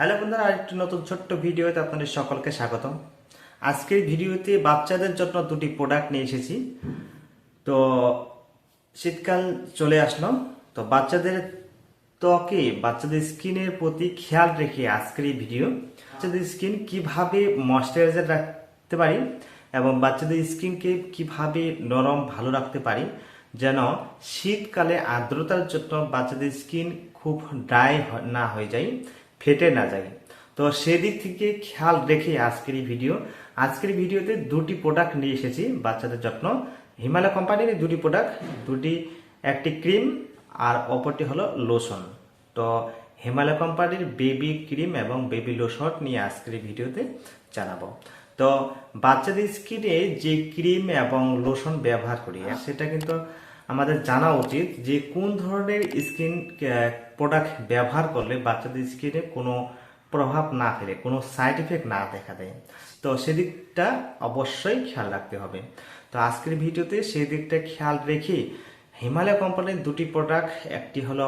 Hello বন্ধুরা, আরেকটি নতুন ছোট্ট ভিডিওতে আপনাদের সকলকে স্বাগতম। আজকের ভিডিওতে বাচ্চাদের জন্য দুটি প্রোডাক্ট নিয়ে এসেছি। তো শীতকাল চলে আসলো, তো বাচ্চাদের ত্বকে, বাচ্চাদের স্কিনের প্রতি খেয়াল রেখে আজকের এই ভিডিও। বাচ্চাদের স্কিন কীভাবে ময়শ্চারাইজার রাখতে পারি এবং বাচ্চাদের স্কিনকে কীভাবে নরম, ভালো রাখতে পারি, যেন শীতকালে আর্দ্রতার জন্য বাচ্চাদের স্কিন খুব ড্রাই না হয়ে যায়। ফেটে না যায়। তো সেদিক থেকে খেয়াল রেখে আজকের এই ভিডিও। আজকের ভিডিওতে দুটি প্রোডাক্ট নিয়ে এসেছি, বাচ্চাদের যত্ন। হিমালয় কোম্পানির দুটি প্রোডাক্ট দুটি, একটি ক্রিম আর অপরটি হলো লোশন তো হিমালয় কোম্পানির বেবি ক্রিম এবং বেবি লোশন নিয়ে আজকের ভিডিওতে জানাব। তো বাচ্চাদের স্কিনে যে ক্রিম এবং লোশন ব্যবহার করি, সেটা কিন্তু আমাদের জানা উচিত যে কোন ধরনের স্কিন প্রোডাক্ট ব্যবহার করলে বাচ্চাদের স্কিনে কোনো প্রভাব না ফেলে, কোনো সাইড এফেক্ট না দেখা দেয়। তো সেদিকটা অবশ্যই খেয়াল রাখতে হবে। তো আজকের ভিডিওতে সেই দিকটা খেয়াল রেখে হিমালয় কোম্পানির দুটি প্রোডাক্ট একটি হলো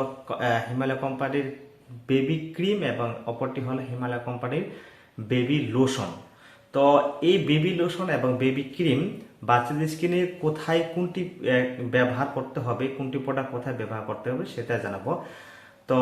হিমালয় কোম্পানির বেবি ক্রিম এবং অপরটি হলো হিমালয় কোম্পানির বেবি লোশন তো এই বেবি লোশন এবং বেবি ক্রিম বাচ্চাদের স্কিনে কোথায় কোনটি ব্যবহার করতে হবে, কোনটি প্রোডাক্ট কোথায় ব্যবহার করতে হবে সেটা জানাব। তো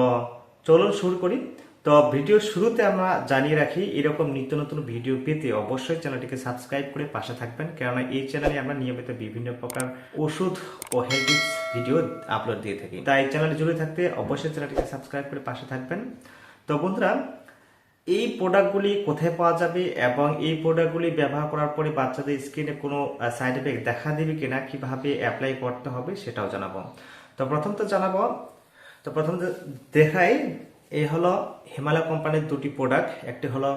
চলুন শুরু করি। তো ভিডিও শুরুতে আমরা জানিয়ে রাখি, এরকম নিত্য নতুন ভিডিও পেতে অবশ্যই চ্যানেলটিকে সাবস্ক্রাইব করে পাশে থাকবেন। কেননা এই চ্যানেলে আমরা নিয়মিত বিভিন্ন প্রকার ওষুধ ও হেলথ ভিডিও আপলোড দিয়ে থাকি। তাই চ্যানেলে জুড়ে থাকতে অবশ্যই চ্যানেলটিকে সাবস্ক্রাইব করে পাশে থাকবেন। তো বন্ধুরা এই প্রোডাক্টগুলি কোথায় পাওয়া যাবে এবং এই প্রোডাক্টগুলি ব্যবহার করার পরে বাচ্চাদের স্কিনে কোনো সাইড এফেক্ট দেখা দেবে কিনা, কীভাবে অ্যাপ্লাই করতে হবে সেটাও জানাব। তো প্রথম তো জানাব, তো প্রথম দেখাই, এই হলো হিমালয় কোম্পানির দুটি প্রোডাক্ট একটি হলো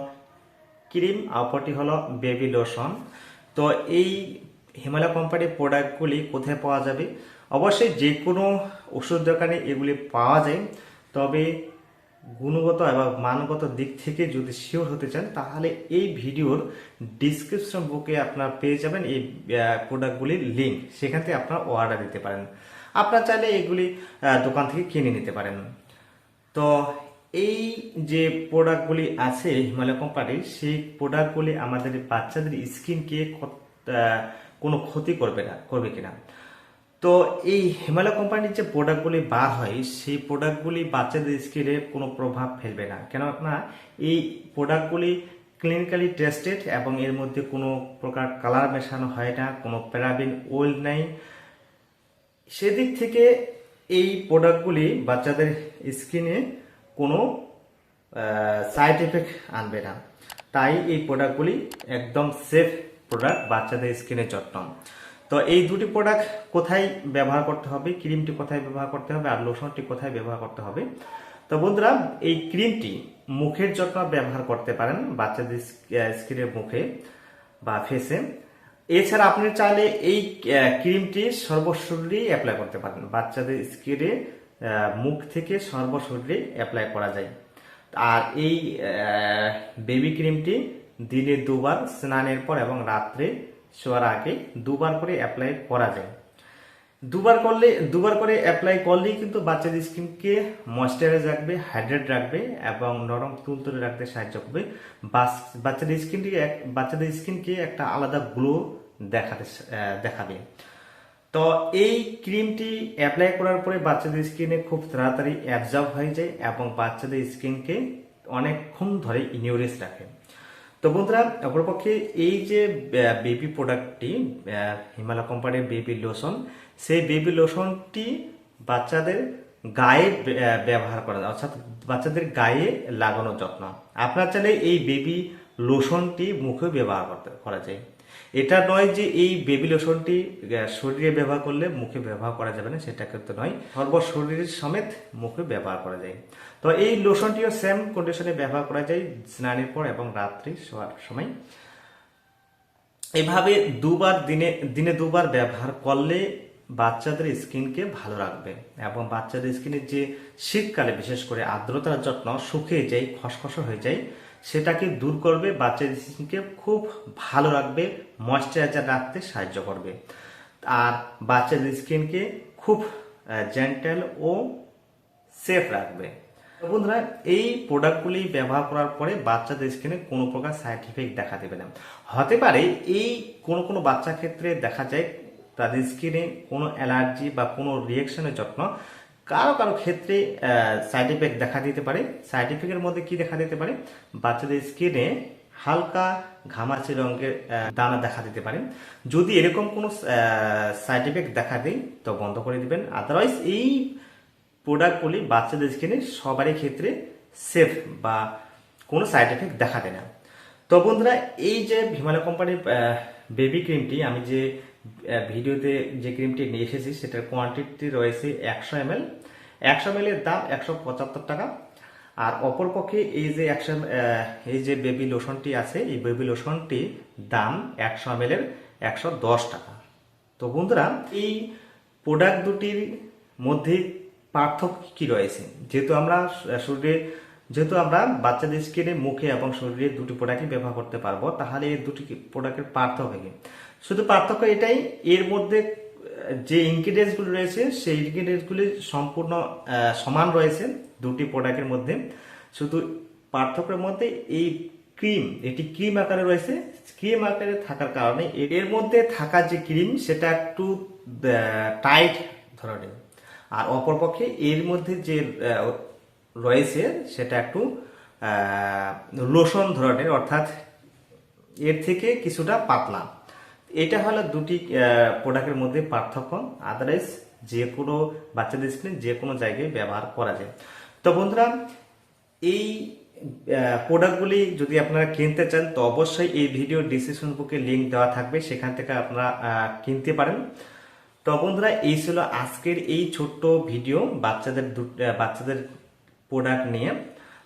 ক্রিম অপরটি হলো বেবি লোশন। তো এই হিমালয় কোম্পানির প্রোডাক্টগুলি কোথায় পাওয়া যাবে? অবশ্যই যে কোনো ওষুধ দোকানে এগুলি পাওয়া যায়, তবে গুণগত এবং মানগত দিক থেকে যদি শিওর হতে চান, তাহলে এই ভিডিওর ডিসক্রিপশন বুকে আপনার পেয়ে যাবেন এই প্রোডাক্টগুলির লিঙ্ক সেখান থেকে আপনারা অর্ডার দিতে পারেন। আপনারা চাইলে এগুলি দোকান থেকে কিনে নিতে পারেন। তো এই যে প্রোডাক্টগুলি আছে হিমালয় কোম্পানির সেই প্রোডাক্টগুলি আমাদের বাচ্চাদের স্কিনকে কোনো ক্ষতি করবে না, করবে কিনা? তো এই হিমালয় কোম্পানির যে প্রোডাক্টগুলি বার হয়, সেই প্রোডাক্টগুলি বাচ্চাদের স্কিনে কোনো প্রভাব ফেলবে না। কেন কেননা এই প্রোডাক্টগুলি ক্লিনিক্যালি টেস্টেড এবং এর মধ্যে কোনো প্রকার কালার মেশানো হয় না, কোনো প্যারাবিন ওয়েল নাই। সেদিক থেকে এই প্রোডাক্টগুলি বাচ্চাদের স্কিনে কোনো সাইড এফেক্ট আনবে না। তাই এই প্রোডাক্টগুলি একদম সেফ প্রোডাক্ট বাচ্চাদের স্কিনের যত্ন। তো এই দুটি প্রোডাক্ট কোথায় ব্যবহার করতে হবে ক্রিমটি কোথায় ব্যবহার করতে হবে আর লোশনটি কোথায় ব্যবহার করতে হবে। তো বন্ধুরা, এই ক্রিমটি মুখের যত্ন ব্যবহার করতে পারেন বাচ্চাদের স্কিনের মুখে বা ফেসে এছাড়া আপনি চাইলে এই ক্রিমটি সর্বশরীরে অ্যাপ্লাই করতে পারেন। বাচ্চাদের স্কিনে মুখ থেকে সর্বশরীরে অ্যাপ্লাই করা যায়। আর এই বেবি ক্রিমটি দিনে দুবার, স্নানের পর এবং রাত্রে শোয়ার আগে দুবার করে অ্যাপ্লাই করা যায়। দুবার করলে, দুবার করে অ্যাপ্লাই করলেই কিন্তু বাচ্চাদের স্কিনকে ময়শ্চারাইজ রাখবে হাইড্রেট রাখবে এবং নরম তুলতুলে রাখতে সাহায্য করবে। বাচ্চাদের স্কিনটি বাচ্চাদের স্কিনকে একটা আলাদা গ্লো দেখাতে দেখাবে। তো এই ক্রিমটি অ্যাপ্লাই করার পরে বাচ্চাদের স্কিনে খুব তাড়াতাড়ি অ্যাবজর্ব হয়ে যায় এবং বাচ্চাদের স্কিনকে অনেকক্ষণ ধরে ইনিউরেস রাখে। তো বন্ধুরা, অপরপক্ষে এই যে বেবি প্রোডাক্টটি হিমালয় কোম্পানির বেবি লোশন সেই বেবি লোশনটি বাচ্চাদের গায়ে ব্যবহার করা অর্থাৎ বাচ্চাদের গায়ে লাগানোর যত্ন। আপনার চাইলে এই বেবি লোশনটি মুখে ব্যবহার করতে, করা যায়। এটা নয় যে এই বেবি লোশনটি শরীরে ব্যবহার করলে মুখে ব্যবহার করা যাবে না, সেটা কিন্তু নয়। সর্ব শরীরের সমেত মুখে ব্যবহার করা যায়। তো এই লোশনটিও সেম কন্ডিশনে ব্যবহার করা যায়, স্নানের পর এবং রাত্রি শোয়ার সময়। এভাবে দুবার দিনে দিনে দুবার ব্যবহার করলে বাচ্চাদের স্কিনকে ভালো রাখবে এবং বাচ্চাদের স্কিনের যে শীতকালে, বিশেষ করে আর্দ্রতার যত্ন, শুকিয়ে যায়, খসখস হয়ে যায়, সেটাকে দূর করবে, বাচ্চাদের স্কিনকে খুব ভালো রাখবে ময়শ্চারাইজার রাখতে সাহায্য করবে। আর বাচ্চাদের স্কিনকে খুব জেন্টেল ও সেফ রাখবে। বন্ধুরা, এই প্রোডাক্টগুলি ব্যবহার করার পরে বাচ্চাদের স্কিনে কোনো প্রকার সাইড ইফেক্ট দেখা দেবে না। হতে পারে এই কোনো কোনো বাচ্চা ক্ষেত্রে দেখা যায় তাদের স্কিনে কোনো অ্যালার্জি বা কোনো রিয়েকশনের জন্য কারও কারও ক্ষেত্রে সাইড ইফেক্ট দেখা দিতে পারে। সাইড ইফেক্টের মধ্যে কি দেখা দিতে পারে? বাচ্চাদের স্কিনে হালকা ঘামাচি রঙের দানা দেখা দিতে পারে। যদি এরকম কোনো সাইড ইফেক্ট দেখা দেয়, তো বন্ধ করে দিবেন। আদারওয়াইজ এই প্রোডাক্টগুলি বাচ্চাদের স্কিনে সবারই ক্ষেত্রে সেফ বা কোনো সাইড এফেক্ট দেখা দেয় না। তো বন্ধুরা, এই যে হিমালয় কোম্পানির বেবি ক্রিমটি আমি যে ভিডিওতে যে ক্রিমটি নিয়ে এসেছি, সেটার কোয়ান্টিটি রয়েছে একশো এম এল একশো এম এর দাম একশো পঁচাত্তর টাকা। আর অপরপক্ষে এই যে একশো এই যে বেবি লোশনটি আছে, এই বেবি লোশনটি দাম একশো এম এর একশো দশ টাকা। তো বন্ধুরা, এই প্রোডাক্ট দুটির মধ্যে পার্থক্য কি রয়েছে? যেহেতু আমরা শরীরে যেহেতু আমরা বাচ্চাদের স্কিনে, মুখে এবং শরীরে দুটি প্রোডাক্টই ব্যবহার করতে পারব, তাহলে এই দুটি প্রোডাক্টের পার্থক্য কি? শুধু পার্থক্য এটাই, এর মধ্যে, যে ইনগ্রিডিয়েন্টসগুলো রয়েছে, সেই ইনগ্রিডিয়েন্টসগুলি সম্পূর্ণ সমান রয়েছে দুটি প্রোডাক্টের মধ্যে। শুধু পার্থক্যের মধ্যে এই ক্রিম, এটি ক্রিম আকারে রয়েছে। ক্রিম আকারে থাকার কারণে এর- মধ্যে থাকা যে ক্রিম, সেটা একটু টাইট ধরনের। আর অপরপক্ষে এর মধ্যে যে রয়েছে, সেটা একটু লোশন ধরনের, অর্থাৎ এর থেকে কিছুটা পাতলা। এটা হলো দুটি প্রোডাক্টের মধ্যে পার্থক্য। আদারওয়াইজ যে কোনো বাচ্চাদের স্কিনে যে কোনো জায়গায় ব্যবহার করা যায়। তো বন্ধুরা, এই প্রোডাক্টগুলি যদি আপনারা কিনতে চান, তো অবশ্যই এই ভিডিও ডিসক্রিপশন বুকে লিঙ্ক দেওয়া থাকবে। সেখান থেকে আপনারা কিনতে পারেন। তো বন্ধুরা, এই ছিল আজকের এই ছোট্ট ভিডিও। বাচ্চাদের বাচ্চাদের প্রোডাক্ট নিয়ে।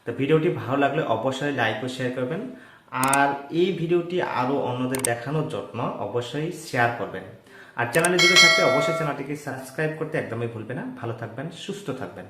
তো ভিডিওটি ভালো লাগলে অবশ্যই লাইক ও শেয়ার করবেন। আর এই ভিডিওটি আরও অন্যদের দেখানোর যত্ন অবশ্যই শেয়ার করবেন। আর চ্যানেলে যদি থাকতে অবশ্যই চ্যানেলটিকে সাবস্ক্রাইব করতে একদমই ভুলবে না। ভালো থাকবেন, সুস্থ থাকবেন।